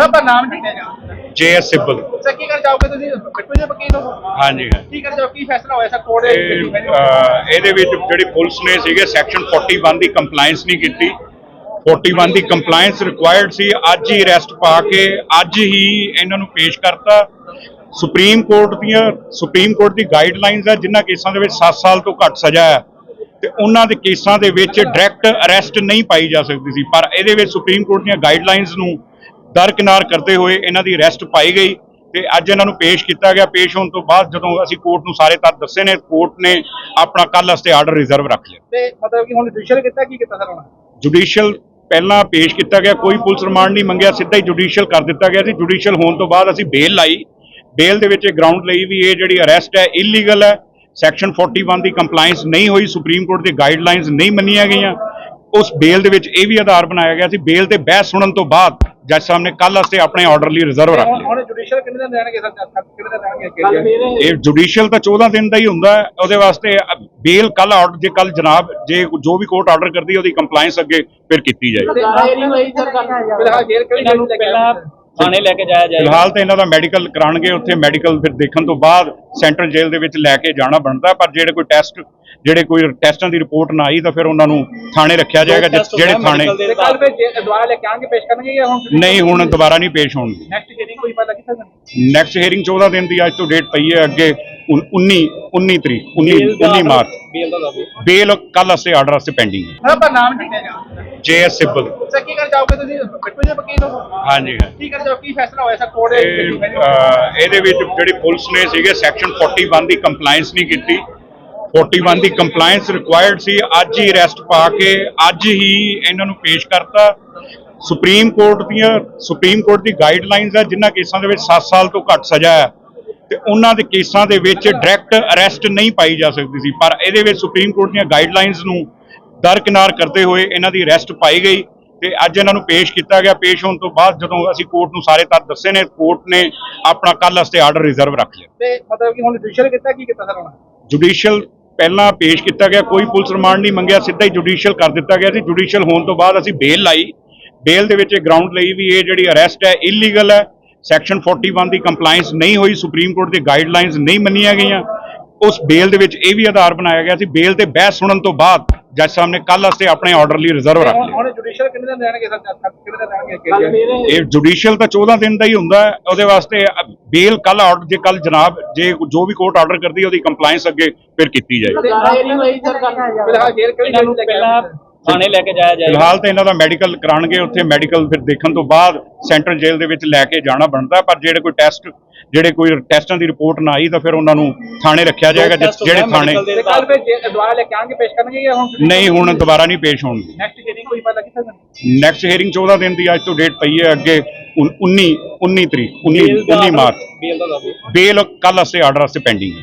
Sir ਨਾਮ ਕੀ ਹੈ? J S Sibal. Sir ਕੀ ਕਰ ਜਾਓਗੇ ਤੁਸੀਂ? ਬਿੱਟੂ ਜੀ ਵਕੀਲ ਹੋ? ਹਾਂਜੀ ਹਾਂ ਕੀ ਕਰ ਜਾਓ ਕੀ ਫੈਸਲਾ ਹੋਇਆ ਸਰ ਕੋਰਟ ਇਹ, ਅਹ, ਇਹਦੇ ਵਿੱਚ ਜਿਹੜੀ ਪੁਲਿਸ ਨੇ ਸੀਗੇ ਸੈਕਸ਼ਨ 41 ਦੀ ਕੰਪਲਾਈਂਸ ਨਹੀਂ ਕੀਤੀ। 41 ਦੀ ਕੰਪਲਾਈਂਸ ਰਿਕੁਆਇਰਡ ਸੀ। ਅੱਜ ਹੀ ਅਰੈਸਟ ਪਾ ਕੇ ਅੱਜ ਹੀ ਇਹਨਾਂ ਨੂੰ ਪੇਸ਼ ਕਰਤਾ। ਸੁਪਰੀਮ ਕੋਰਟ ਦੀਆਂ ਸੁਪਰੀਮ ਕੋਰਟ ਦੀ ਗਾਈਡਲਾਈਨਸ ਹੈ ਜਿਨ੍ਹਾਂ ਕੇਸਾਂ ਦੇ ਵਿੱਚ 7 ਸਾਲ ਤੋਂ ਘੱਟ ਸਜ਼ਾ ਹੈ ਤੇ ਉਹਨਾਂ ਦੇ ਕੇਸਾਂ ਦੇ ਵਿੱਚ ਡਾਇਰੈਕਟ ਅਰੈਸਟ ਨਹੀਂ ਪਾਈ ਜਾ ਸਕਦੀ ਸੀ। ਪਰ ਇਹਦੇ ਵਿੱਚ ਸੁਪਰੀਮ ਕੋਰਟ ਦੀਆਂ ਗਾਈਡਲਾਈਨਸ ਨੂੰ ਦਰਕਿਨਾਰ ਕਰਦੇ ਹੋਏ ਇਹਨਾਂ ਦੀ ਅਰੈਸਟ ਪਾਈ ਗਈ ਤੇ ਅੱਜ ਇਹਨਾਂ ਨੂੰ ਪੇਸ਼ ਕੀਤਾ ਗਿਆ। ਪੇਸ਼ ਹੋਣ ਤੋਂ ਬਾਅਦ ਜਦੋਂ ਅਸੀਂ ਕੋਰਟ ਨੂੰ ਸਾਰੇ ਤੱਥ ਦੱਸੇ ਨੇ ਕੋਰਟ ਨੇ ਆਪਣਾ ਕੱਲ੍ਹ ਵਾਸਤੇ ਆਰਡਰ ਰਿਜ਼ਰਵ ਰੱਖ ਲਿਆ। ਤੇ ਮਤਲਬ ਕਿ ਹੁਣ ਜੁਡੀਸ਼ੀਅਲ ਕੀਤਾ ਕੀ ਕੀਤਾ ਸਰ ਹੁਣ? ਜੁਡੀਸ਼ੀਅਲ ਪਹਿਲਾਂ ਪੇਸ਼ ਕੀਤਾ ਗਿਆ ਕੋਈ ਪੁਲਿਸ ਰਿਮਾਂਡ ਨਹੀਂ ਮੰਗਿਆ ਸਿੱਧਾ ਹੀ ਜੁਡੀਸ਼ੀਅਲ ਕਰ ਦਿੱਤਾ ਗਿਆ ਸੀ। ਜੁਡੀਸ਼ੀਅਲ ਹੋਣ ਤੋਂ ਬਾਅਦ ਅਸੀਂ ਬੇਲ ਲਾਈ। ਬੇਲ ਦੇ ਵਿੱਚ ਇਹ ਗਰਾਊਂਡ ਲਈ ਵੀ ਇਹ ਜਿਹੜੀ ਅਰੈਸਟ ਹੈ ਇਲੀਗਲ ਹੈ। ਸੈਕਸ਼ਨ 41 ਦੀ ਕੰਪਲਾਈਂਸ ਨਹੀਂ ਹੋਈ ਸੁਪਰੀਮ ਕੋਰਟ ਦੀ ਗਾਈਡਲਾਈਨਸ ਨਹੀਂ ਮੰਨੀਆਂ ਗਈਆਂ। ਉਸ ਬੇਲ ਦੇ ਵਿੱਚ ਇਹ ਵੀ ਆਧਾਰ ਬਣਾਇਆ ਗਿਆ ਸੀ ਬੇਲ ਤੇ ਬਹਿਸ ਸੁਣਨ ਤੋਂ ਬਾਅਦ ਜੱਜ ਸਾਹਿਬ ਨੇ ਕੱਲ੍ਹ ਵਾਸਤੇ ਆਪਣੇ ਆਰਡਰ ਲਈ ਰਿਜ਼ਰਵ ਰੱਖ ਲਿਆ। ਹੁਣ ਜੁਡੀਸ਼ੀਅਲ ਕਿੰਨੇ ਦਿਨ ਰਹਿਣਗੇ ਸਰ? ਕਿੰਨੇ ਦਿਨ ਰਹਿਣਗੇ ਇਹ ਜੁਡੀਸ਼ੀਅਲ ਤਾਂ 14 ਦਿਨ ਦਾ ਹੀ ਹੁੰਦਾ ਹੈ ਉਹਦੇ ਵਾਸਤੇ ਬੇਲ ਕੱਲ ਆਰਡਰ ਜੇ ਕੱਲ ਜਨਾਬ ਜੇ ਜੋ ਵੀ ਕੋਰਟ ਆਰਡਰ ਕਰਦੀ ਹੈ ਉਹਦੀ ਕੰਪਲਾਈਂਸ ਅੱਗੇ ਫਿਰ ਕੀਤੀ ਜਾਏਗੀ। ਥਾਣੇ ਲੈ ਕੇ ਜਾਇਆ ਜਾਏਗਾ। ਫਿਲਹਾਲ ਤਾਂ ਇਹਨਾਂ ਦਾ ਮੈਡੀਕਲ ਕਰਾਣਗੇ ਉੱਥੇ ਮੈਡੀਕਲ ਫਿਰ ਦੇਖਣ ਤੋਂ ਬਾਅਦ ਸੈਂਟਰਲ ਜੇਲ੍ਹ ਦੇ ਵਿੱਚ ਲੈ ਕੇ ਜਾਣਾ ਬਣਦਾ ਪਰ ਜਿਹੜੇ ਕੋਈ ਟੈਸਟ ਜਿਹੜੇ ਕੋਈ ਟੈਸਟਾਂ ਦੀ ਰਿਪੋਰਟ ਨਾ ਆਈ ਤਾਂ ਫਿਰ ਉਹਨਾਂ ਨੂੰ ਥਾਣੇ ਰੱਖਿਆ ਜਾਏਗਾ ਜਿਹੜੇ ਥਾਣੇ ਕੱਲ ਦੁਬਾਰਾ ਲੈ ਕੇ ਆਣਗੇ ਪੇਸ਼ ਕਰਨਗੇ ਜਾਂ ਹੁਣ ਨਹੀਂ ਹੁਣ ਦੁਬਾਰਾ ਨਹੀਂ ਪੇਸ਼ ਹੋਣਗੇ। ਨੈਕਸਟ ਹੀਅਰਿੰਗ ਕੋਈ ਪਤਾ ਕਿੱਥੇ ਨੈਕਸਟ ਹੀਅਰਿੰਗ 14 ਦਿਨ ਦੀ ਅੱਜ ਤੋਂ ਡੇਟ ਪਈ ਹੈ ਅੱਗੇ 19 19 ਤਰੀਕ 19 19 ਮਾਰਚ। ਬੇਲ ਦਾ ਦੱਸੋ ਬੇਲ ਕੱਲ ਵਾਸਤੇ ਆਰਡਰ ਵਾਸਤੇ ਪੈਂਡਿੰਗ ਹੈ। ਸਰ ਆਪਣਾ ਨਾਮ ਕੀ ਹੈ ਜੇ ਸਿੱਬਲ। ਸਰ ਕੀ ਕਰ ਜਾਓਗੇ ਤੁਸੀਂ? ਬਿੱਟੂ ਜੀ ਵਕੀਲ ਹੋ। ਹਾਂਜੀ ਹਾਂ। ਕੀ ਕਰ ਜਾਓ ਕੀ ਫੈਸਲਾ ਹੋਇਆ ਸਰ ਕੋਰਟ ਇਹ, ਅਹ, ਇਹਦੇ ਵਿੱਚ ਜਿਹੜੀ ਪੁਲਿਸ ਨੇ ਸੀਗੇ ਸੈਕਸ਼ਨ 41 ਦੀ ਕੰਪਲਾਈਂਸ ਨਹੀਂ ਕੀਤੀ। 41 ਦੀ ਕੰਪਲਾਈਂਸ ਰਿਕੁਆਇਰਡ ਸੀ। ਅੱਜ ਹੀ ਅਰੈਸਟ ਪਾ ਕੇ ਅੱਜ ਹੀ ਇਹਨਾਂ ਨੂੰ ਪੇਸ਼ ਕਰਤਾ। ਸੁਪਰੀਮ ਕੋਰਟ ਦੀਆਂ ਸੁਪਰੀਮ ਕੋਰਟ ਦੀ ਗਾਈਡਲਾਈਨਸ ਹੈ ਜਿਨ੍ਹਾਂ ਕੇਸਾਂ ਦੇ ਵਿੱਚ 7 ਸਾਲ ਤੋਂ ਘੱਟ ਸਜ਼ਾ ਹੈ ਤੇ ਉਹਨਾਂ ਦੇ ਕੇਸਾਂ ਦੇ ਵਿੱਚ ਡਾਇਰੈਕਟ ਅਰੈਸਟ ਨਹੀਂ ਪਾਈ ਜਾ ਸਕਦੀ ਸੀ। ਪਰ ਇਹਦੇ ਵਿੱਚ ਸੁਪਰੀਮ ਕੋਰਟ ਦੀਆਂ ਗਾਈਡਲਾਈਨਸ ਨੂੰ ਦਰਕਿਨਾਰ ਕਰਦੇ ਹੋਏ ਇਹਨਾਂ ਦੀ ਅਰੈਸਟ ਪਾਈ ਗਈ ਤੇ ਅੱਜ ਇਹਨਾਂ ਨੂੰ ਪੇਸ਼ ਕੀਤਾ ਗਿਆ। ਪੇਸ਼ ਹੋਣ ਤੋਂ ਬਾਅਦ ਜਦੋਂ ਅਸੀਂ ਕੋਰਟ ਨੂੰ ਸਾਰੇ ਤੱਥ ਦੱਸੇ ਨੇ ਕੋਰਟ ਨੇ ਆਪਣਾ ਕੱਲ੍ਹ ਵਾਸਤੇ ਆਰਡਰ ਰਿਜ਼ਰਵ ਰੱਖ ਲਿਆ। ਤੇ ਮਤਲਬ ਕਿ ਹੁਣ ਜੁਡੀਸ਼ੀਅਲ ਕੀਤਾ ਕੀ ਕੀਤਾ ਸਰ ਹੁਣ ਜੁਡੀਸ਼ੀਅਲ ਪਹਿਲਾਂ ਪੇਸ਼ ਕੀਤਾ ਗਿਆ ਕੋਈ ਪੁਲਿਸ ਰਿਮਾਂਡ ਨਹੀਂ ਮੰਗਿਆ ਸਿੱਧਾ ਹੀ ਜੁਡੀਸ਼ੀਅਲ ਕਰ ਦਿੱਤਾ ਗਿਆ ਸੀ। ਜੁਡੀਸ਼ੀਅਲ ਹੋਣ ਤੋਂ ਬਾਅਦ ਅਸੀਂ ਬੇਲ ਲਾਈ। ਬੇਲ ਦੇ ਵਿੱਚ ਇਹ ਗਰਾਊਂਡ ਲਈ ਵੀ ਇਹ ਜਿਹੜੀ ਅਰੈਸਟ ਹੈ ਇਲੀਗਲ ਹੈ। ਸੈਕਸ਼ਨ 41 ਦੀ ਕੰਪਲਾਈਂਸ ਨਹੀਂ ਹੋਈ ਸੁਪਰੀਮ ਕੋਰਟ ਦੀ ਗਾਈਡਲਾਈਨਸ ਨਹੀਂ ਮੰਨੀਆਂ ਗਈਆਂ। ਉਸ ਬੇਲ ਦੇ ਵਿੱਚ ਇਹ ਵੀ ਆਧਾਰ ਬਣਾਇਆ ਗਿਆ ਸੀ ਬੇਲ ਤੇ ਬਹਿਸ ਸੁਣਨ ਤੋਂ ਬਾਅਦ ਜੱਜ ਸਾਹਿਬ ਨੇ ਕੱਲ੍ਹ ਵਾਸਤੇ ਆਪਣੇ ਆਰਡਰ ਲਈ ਰਿਜ਼ਰਵ ਰੱਖ ਲਿਆ। ਹੁਣ ਜੁਡੀਸ਼ੀਅਲ ਕਿੰਨੇ ਦਿਨ ਰਹਿਣਗੇ ਸਰ? ਕਿੰਨੇ ਦਿਨ ਰਹਿਣਗੇ ਇਹ ਜੁਡੀਸ਼ੀਅਲ ਤਾਂ 14 ਦਿਨ ਦਾ ਹੀ ਹੁੰਦਾ ਹੈ ਉਹਦੇ ਵਾਸਤੇ ਬੇਲ ਕੱਲ ਆਰਡਰ ਜੇ ਕੱਲ ਜਨਾਬ ਜੇ ਜੋ ਵੀ ਕੋਰਟ ਆਰਡਰ ਕਰਦੀ ਹੈ ਉਹਦੀ ਕੰਪਲਾਈਂਸ ਅੱਗੇ ਫਿਰ ਕੀਤੀ ਜਾਏਗੀ। ਥਾਣੇ ਲੈ ਕੇ ਜਾਇਆ ਜਾਏਗਾ। ਫਿਲਹਾਲ ਤਾਂ ਇਹਨਾਂ ਦਾ ਮੈਡੀਕਲ ਕਰਾਣਗੇ ਉੱਥੇ ਮੈਡੀਕਲ ਫਿਰ ਦੇਖਣ ਤੋਂ ਬਾਅਦ ਸੈਂਟਰਲ ਜੇਲ੍ਹ ਦੇ ਵਿੱਚ ਲੈ ਕੇ ਜਾਣਾ ਬਣਦਾ ਪਰ ਜਿਹੜੇ ਕੋਈ ਟੈਸਟ ਜਿਹੜੇ ਕੋਈ ਟੈਸਟਾਂ ਦੀ ਰਿਪੋਰਟ ਨਾ ਆਈ ਤਾਂ ਫਿਰ ਉਹਨਾਂ ਨੂੰ ਥਾਣੇ ਰੱਖਿਆ ਜਾਏਗਾ ਜਿਹੜੇ ਥਾਣੇ ਤੇ ਕੱਲ ਫਿਰ ਜੇ- ਦੁਬਾਰਾ ਲੈ ਕੇ ਆਣਗੇ ਪੇਸ਼ ਕਰਨਗੇ ਜਾਂ ਹੁਣ ਨਹੀਂ ਹੁਣ ਦੁਬਾਰਾ ਨਹੀਂ ਪੇਸ਼ ਹੋਣਗੇ। ਨੈਕਸਟ ਹੀਅਰਿੰਗ ਕੋਈ ਪਤਾ ਕਿੱਥੇ ਨੈਕਸਟ ਹੀਅਰਿੰਗ 14 ਦਿਨ ਦੀ ਅੱਜ ਤੋਂ ਡੇਟ ਪਈ ਹੈ ਅੱਗੇ 19 19 ਤਰੀਕ 19 19 ਮਾਰਚ। ਬੇਲ ਦਾ ਬੇਲ ਕੱਲ ਵਾਸਤੇ ਆਰਡਰ ਵਾਸਤੇ ਪੈਂਡਿੰਗ